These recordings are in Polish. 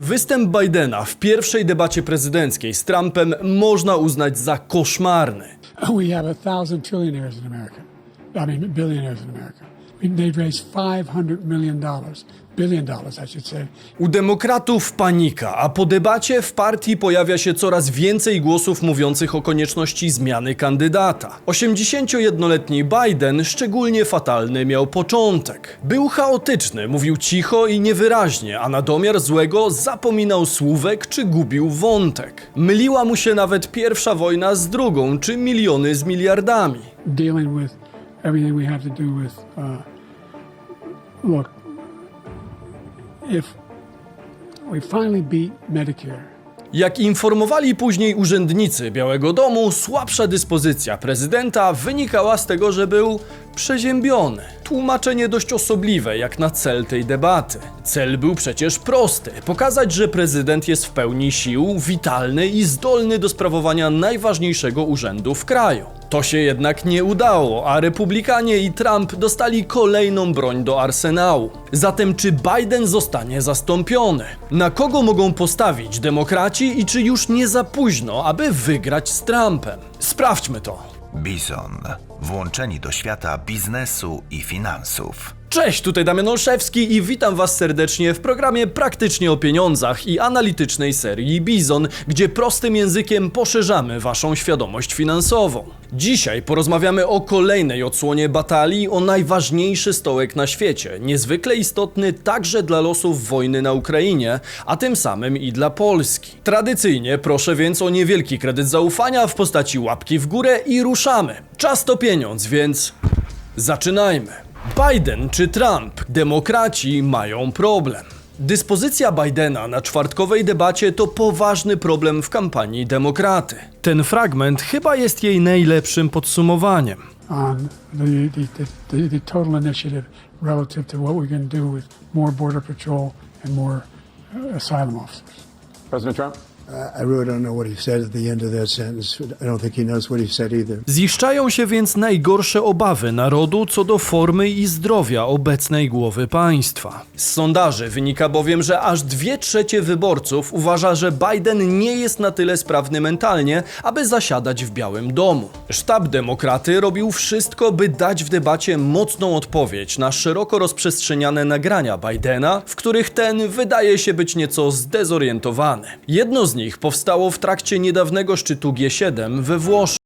Występ Bidena w pierwszej debacie prezydenckiej z Trumpem można uznać za koszmarny. We have a thousand trillionaires in America. I mean, billionaires in America. They've raised $500 million, billion dollars, I should say. U demokratów panika, a po debacie w partii pojawia się coraz więcej głosów mówiących o konieczności zmiany kandydata. 81-letni Biden szczególnie fatalny miał początek. Był chaotyczny, mówił cicho i niewyraźnie, a na domiar złego zapominał słówek czy gubił wątek. Myliła mu się nawet pierwsza wojna z drugą, czy miliony z miliardami. Dealing with everything we have to do with, uh, look, Jak informowali później urzędnicy Białego Domu, słabsza dyspozycja prezydenta wynikała z tego, że był przeziębiony. Tłumaczenie dość osobliwe jak na cel tej debaty. Cel był przecież prosty: pokazać, że prezydent jest w pełni sił, witalny i zdolny do sprawowania najważniejszego urzędu w kraju. To się jednak nie udało, a Republikanie i Trump dostali kolejną broń do arsenału. Zatem czy Biden zostanie zastąpiony? Na kogo mogą postawić demokraci i czy już nie za późno, aby wygrać z Trumpem? Sprawdźmy to. Bison. Włączeni do świata biznesu i finansów. Cześć, tutaj Damian Olszewski i witam Was serdecznie w programie Praktycznie o Pieniądzach i analitycznej serii Bizon, gdzie prostym językiem poszerzamy Waszą świadomość finansową. Dzisiaj porozmawiamy o kolejnej odsłonie batalii o najważniejszy stołek na świecie, niezwykle istotny także dla losów wojny na Ukrainie, a tym samym i dla Polski. Tradycyjnie proszę więc o niewielki kredyt zaufania w postaci łapki w górę i ruszamy. Czas to pieniądz, więc zaczynajmy. Biden czy Trump? Demokraci mają problem. Dyspozycja Bidena na czwartkowej debacie to poważny problem w kampanii demokraty. Ten fragment chyba jest jej najlepszym podsumowaniem. on the, the, the, the, the total initiative relative to what we're going to do with more Border Patrol and more uh, asylum officers. President Trump? Ziszczają się więc najgorsze obawy narodu co do formy i zdrowia obecnej głowy państwa. Z sondaży wynika bowiem, że aż dwie trzecie wyborców uważa, że Biden nie jest na tyle sprawny mentalnie, aby zasiadać w Białym Domu. Sztab demokraty robił wszystko, by dać w debacie mocną odpowiedź na szeroko rozprzestrzeniane nagrania Bidena, w których ten wydaje się być nieco zdezorientowany. Jedno z nich powstało w trakcie niedawnego szczytu G7 we Włoszech.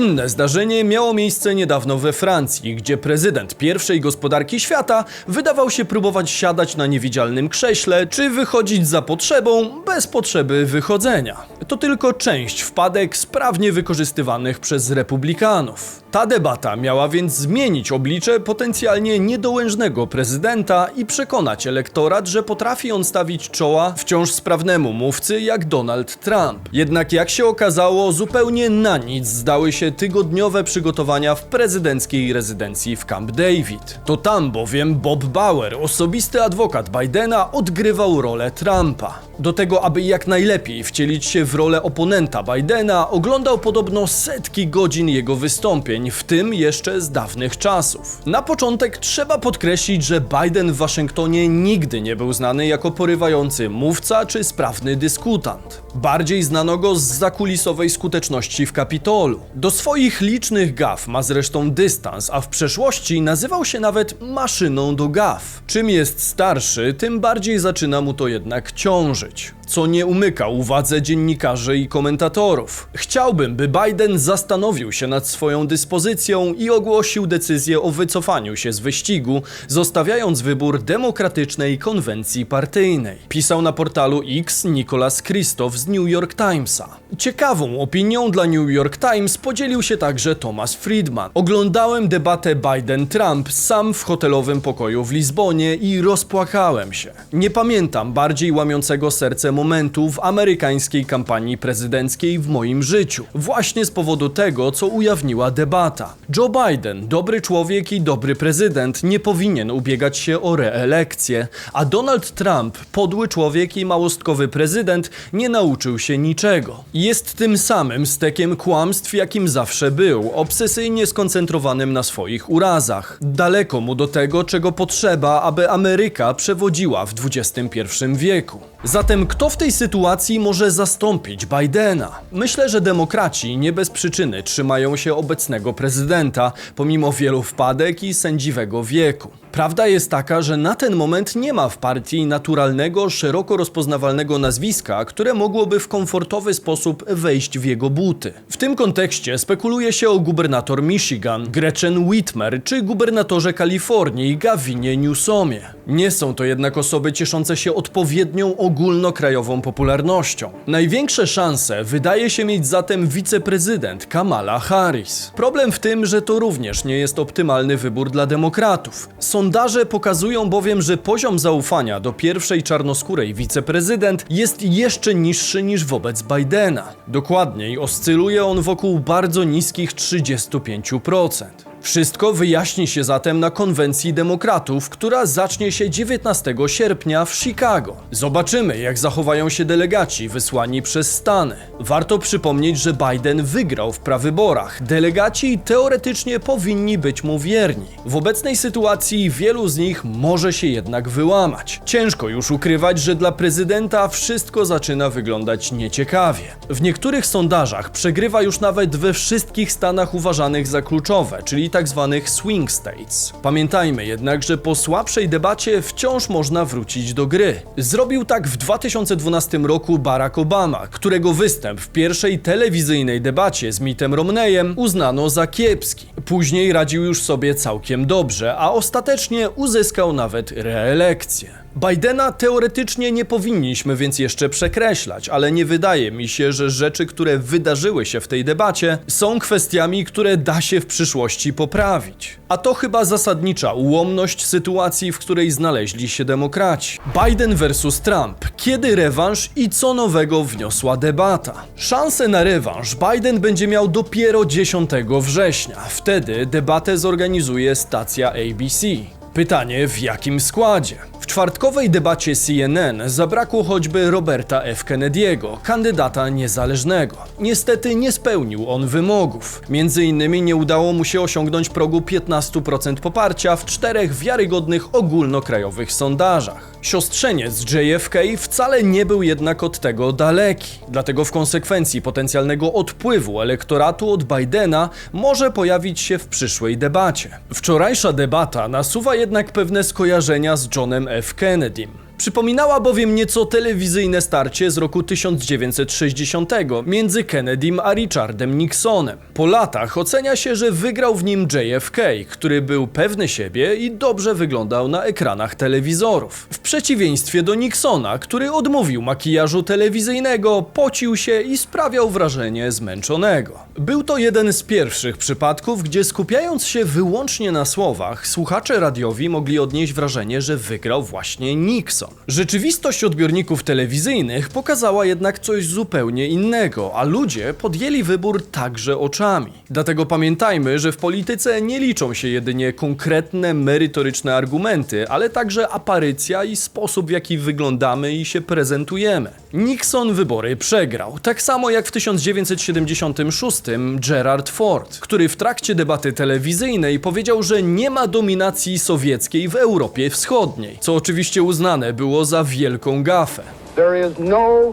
Inne zdarzenie miało miejsce niedawno we Francji, gdzie prezydent pierwszej gospodarki świata wydawał się próbować siadać na niewidzialnym krześle, czy wychodzić za potrzebą bez potrzeby wychodzenia. To tylko część wpadek sprawnie wykorzystywanych przez republikanów. Ta debata miała więc zmienić oblicze potencjalnie niedołężnego prezydenta i przekonać elektorat, że potrafi on stawić czoła wciąż sprawnemu mówcy jak Donald Trump. Jednak jak się okazało, zupełnie na nic zdały się tygodniowe przygotowania w prezydenckiej rezydencji w Camp David. To tam bowiem Bob Bauer, osobisty adwokat Bidena, odgrywał rolę Trumpa. Do tego, aby jak najlepiej wcielić się w rolę oponenta Bidena, oglądał podobno setki godzin jego wystąpień, w tym jeszcze z dawnych czasów. Na początek trzeba podkreślić, że Biden w Waszyngtonie nigdy nie był znany jako porywający mówca czy sprawny dyskutant. Bardziej znano go z zakulisowej skuteczności w Kapitolu. Do swoich licznych gaf ma zresztą dystans, a w przeszłości nazywał się nawet maszyną do gaf. Czym jest starszy, tym bardziej zaczyna mu to jednak ciążyć. Петрович. Co nie umyka uwadze dziennikarzy i komentatorów. Chciałbym, by Biden zastanowił się nad swoją dyspozycją i ogłosił decyzję o wycofaniu się z wyścigu, zostawiając wybór demokratycznej konwencji partyjnej. Pisał na portalu X Nicholas Christoph z New York Timesa. Ciekawą opinią dla New York Times podzielił się także Thomas Friedman. Oglądałem debatę Biden-Trump sam w hotelowym pokoju w Lizbonie i rozpłakałem się. Nie pamiętam bardziej łamiącego serce momentu w amerykańskiej kampanii prezydenckiej w moim życiu. Właśnie z powodu tego, co ujawniła debata. Joe Biden, dobry człowiek i dobry prezydent, nie powinien ubiegać się o reelekcję, a Donald Trump, podły człowiek i małostkowy prezydent, nie nauczył się niczego. Jest tym samym stekiem kłamstw, jakim zawsze był, obsesyjnie skoncentrowanym na swoich urazach. Daleko mu do tego, czego potrzeba, aby Ameryka przewodziła w XXI wieku. Zatem kto w tej sytuacji może zastąpić Bidena? Myślę, że demokraci nie bez przyczyny trzymają się obecnego prezydenta, pomimo wielu wpadek i sędziwego wieku. Prawda jest taka, że na ten moment nie ma w partii naturalnego, szeroko rozpoznawalnego nazwiska, które mogłoby w komfortowy sposób wejść w jego buty. W tym kontekście spekuluje się o gubernator Michigan, Gretchen Whitmer, czy gubernatorze Kalifornii, Gavinie Newsomie. Nie są to jednak osoby cieszące się odpowiednią ogólnokrajową popularnością. Największe szanse wydaje się mieć zatem wiceprezydent Kamala Harris. Problem w tym, że to również nie jest optymalny wybór dla demokratów. Sondaże pokazują bowiem, że poziom zaufania do pierwszej czarnoskórej wiceprezydent jest jeszcze niższy niż wobec Bidena. Dokładniej oscyluje on wokół bardzo niskich 35%. Wszystko wyjaśni się zatem na konwencji demokratów, która zacznie się 19 sierpnia w Chicago. Zobaczymy, jak zachowają się delegaci wysłani przez Stany. Warto przypomnieć, że Biden wygrał w prawyborach. Delegaci teoretycznie powinni być mu wierni. W obecnej sytuacji wielu z nich może się jednak wyłamać. Ciężko już ukrywać, że dla prezydenta wszystko zaczyna wyglądać nieciekawie. W niektórych sondażach przegrywa już nawet we wszystkich stanach uważanych za kluczowe, czyli tak zwanych swing states. Pamiętajmy jednak, że po słabszej debacie wciąż można wrócić do gry. Zrobił tak w 2012 roku Barack Obama, którego występ w pierwszej telewizyjnej debacie z Mittem Romneyem uznano za kiepski. Później radził już sobie całkiem dobrze, a ostatecznie uzyskał nawet reelekcję. Bidena teoretycznie nie powinniśmy więc jeszcze przekreślać, ale nie wydaje mi się, że rzeczy, które wydarzyły się w tej debacie, są kwestiami, które da się w przyszłości poprawić. A to chyba zasadnicza ułomność sytuacji, w której znaleźli się demokraci. Biden versus Trump. Kiedy rewanż i co nowego wniosła debata? Szansę na rewanż Biden będzie miał dopiero 10 września. Wtedy debatę zorganizuje stacja ABC. Pytanie w jakim składzie? Czwartkowej debacie CNN zabrakło choćby Roberta F. Kennedy'ego, kandydata niezależnego. Niestety nie spełnił on wymogów. Między innymi nie udało mu się osiągnąć progu 15% poparcia w czterech wiarygodnych ogólnokrajowych sondażach. Siostrzeniec JFK wcale nie był jednak od tego daleki. Dlatego w konsekwencji potencjalnego odpływu elektoratu od Bidena może pojawić się w przyszłej debacie. Wczorajsza debata nasuwa jednak pewne skojarzenia z Johnem F. Kennedym. Przypominała bowiem nieco telewizyjne starcie z roku 1960 między Kennedym a Richardem Nixonem. Po latach ocenia się, że wygrał w nim JFK, który był pewny siebie i dobrze wyglądał na ekranach telewizorów. W przeciwieństwie do Nixona, który odmówił makijażu telewizyjnego, pocił się i sprawiał wrażenie zmęczonego. Był to jeden z pierwszych przypadków, gdzie skupiając się wyłącznie na słowach, słuchacze radiowi mogli odnieść wrażenie, że wygrał właśnie Nixon. Rzeczywistość odbiorników telewizyjnych pokazała jednak coś zupełnie innego, a ludzie podjęli wybór także oczami. Dlatego pamiętajmy, że w polityce nie liczą się jedynie konkretne, merytoryczne argumenty, ale także aparycja i sposób, w jaki wyglądamy i się prezentujemy. Nixon wybory przegrał, tak samo jak w 1976 Gerard Ford, który w trakcie debaty telewizyjnej powiedział, że nie ma dominacji sowieckiej w Europie Wschodniej, co oczywiście uznane było za wielką gafę. There is no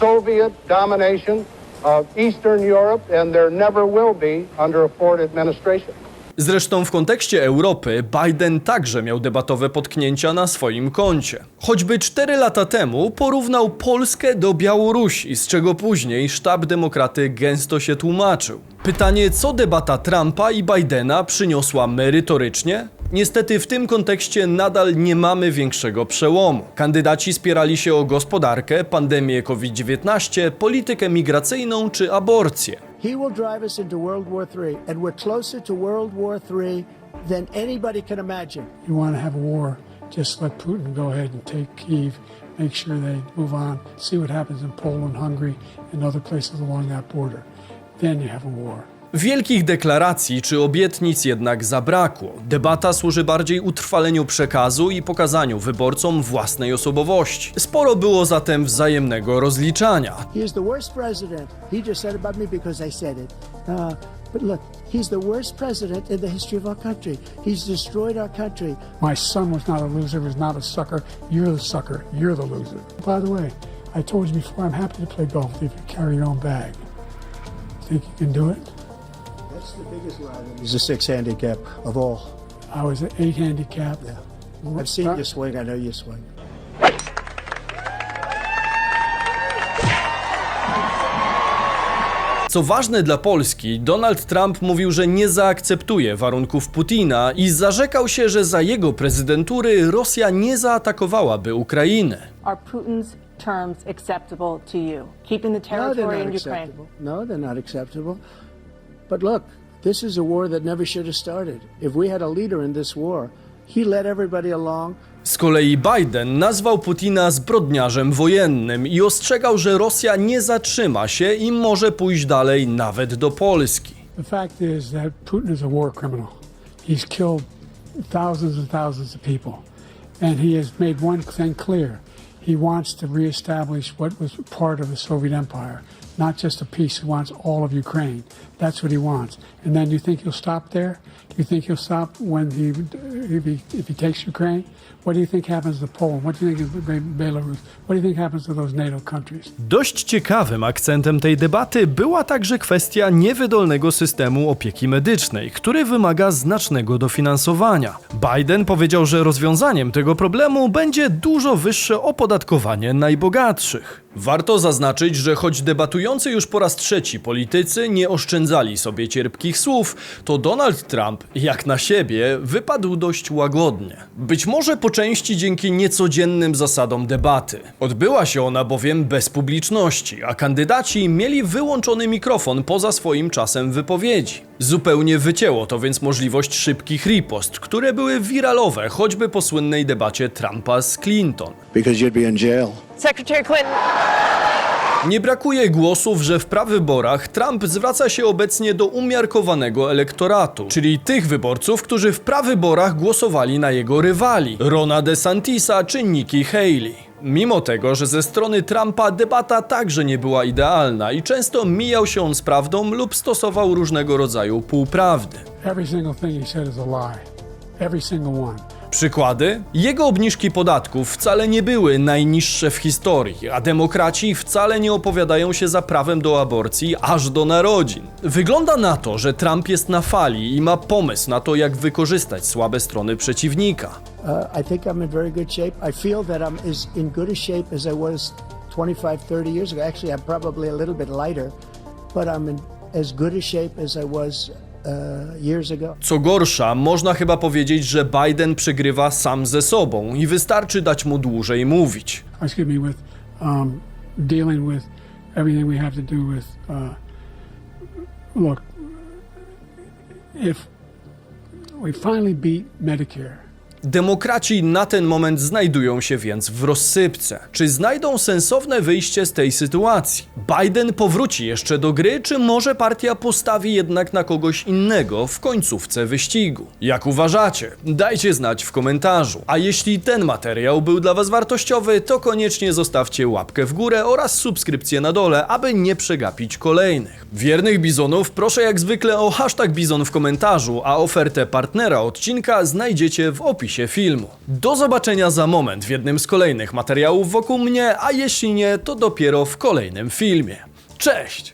Soviet domination of Eastern Europe, and there never will be under a Ford administration. Zresztą w kontekście Europy Biden także miał debatowe potknięcia na swoim koncie. Choćby 4 lata temu porównał Polskę do Białorusi, z czego później sztab demokraty gęsto się tłumaczył. Pytanie, co debata Trumpa i Bidena przyniosła merytorycznie? Niestety w tym kontekście nadal nie mamy większego przełomu. Kandydaci spierali się o gospodarkę, pandemię COVID-19, politykę migracyjną czy aborcję. He will drive us into World War III, and we're closer to World War III than anybody can imagine. You want to have a war, just let Putin go ahead and take Kiev. make sure they move on, see what happens in Poland, Hungary, and other places along that border. Then you have a war. Wielkich deklaracji czy obietnic jednak zabrakło. Debata służy bardziej utrwaleniu przekazu i pokazaniu wyborcom własnej osobowości. Sporo było zatem wzajemnego rozliczania. Uh, but look, he's the worst president in the history of our country. He's destroyed our country. My son was not a loser, was not a sucker. You're the sucker. You're the loser. By the way, I told you before, I'm happy to play golf if you carry your own bag. Think you can do it? That's the biggest line. He's a six handicap of all. I was an eight handicap. I've seen you swing. I know you swing. Co ważne dla Polski, Donald Trump mówił, że nie zaakceptuje warunków Putina i zarzekał się, że za jego prezydentury Rosja nie zaatakowałaby Ukrainy. Are Putin's terms acceptable to you? Keeping the No, territory not in Ukraine? No, they're not acceptable. But look, this is a war that never should have started. If we had a leader in this war, he led everybody along. Z kolei Biden nazwał Putina zbrodniarzem wojennym i ostrzegał, że Rosja nie zatrzyma się i może pójść dalej nawet do Polski. The fact is that Putin is a war criminal. He's killed thousands and thousands of people. And he has made one thing clear. He wants to reestablish what was part of the Soviet Empire, not just a piece. He wants all of Ukraine. That's what he wants. And then you think he'll stop there? You think he'll stop when he, if he, if he takes Ukraine? What do you think happens to Poland? What do you think Be- Belarus? What do you think happens to those NATO countries? Dość ciekawym akcentem tej debaty była także kwestia niewydolnego systemu opieki medycznej, który wymaga znacznego dofinansowania. Biden powiedział, że rozwiązaniem tego problemu będzie dużo wyższe opodatkowanie najbogatszych. Warto zaznaczyć, że choć debatujący już po raz trzeci politycy nie oszczędzali sobie cierpkich słów, to Donald Trump, jak na siebie, wypadł dość łagodnie. Być może po części dzięki niecodziennym zasadom debaty. Odbyła się ona bowiem bez publiczności, a kandydaci mieli wyłączony mikrofon poza swoim czasem wypowiedzi. Zupełnie wycięło to więc możliwość szybkich ripost, które były wiralowe, choćby po słynnej debacie Trumpa z Clinton. Because you'd be in jail. Secretary Clinton, Nie brakuje głosów, że w prawyborach Trump zwraca się obecnie do umiarkowanego elektoratu, czyli tych wyborców, którzy w prawyborach głosowali na jego rywali, Rona DeSantisa czy Nikki Haley. Mimo tego, że ze strony Trumpa debata także nie była idealna i często mijał się on z prawdą lub stosował różnego rodzaju półprawdy. Every single thing he said is a lie. Every single one. Przykłady? Jego obniżki podatków wcale nie były najniższe w historii, a demokraci wcale nie opowiadają się za prawem do aborcji aż do narodzin. Wygląda na to, że Trump jest na fali i ma pomysł na to, jak wykorzystać słabe strony przeciwnika. Uh, I think I'm in very good shape. I feel that I'm as in good a shape as I was 25, 30 years ago. Actually, I'm probably a little bit lighter, but I'm in as good a shape as I was uh. Co gorsza, można chyba powiedzieć, że Biden przegrywa sam ze sobą i wystarczy dać mu dłużej mówić. excuse me, with dealing with everything we have to do with. Look, if we finally beat Medicare, Demokraci na ten moment znajdują się więc w rozsypce. Czy znajdą sensowne wyjście z tej sytuacji? Biden powróci jeszcze do gry, czy może partia postawi jednak na kogoś innego w końcówce wyścigu? Jak uważacie? Dajcie znać w komentarzu. A jeśli ten materiał był dla Was wartościowy, to koniecznie zostawcie łapkę w górę oraz subskrypcję na dole, aby nie przegapić kolejnych. Wiernych bizonów proszę jak zwykle o hashtag bizon w komentarzu, a ofertę partnera odcinka znajdziecie w opisie filmu. Do zobaczenia za moment w jednym z kolejnych materiałów wokół mnie, a jeśli nie, to dopiero w kolejnym filmie. Cześć!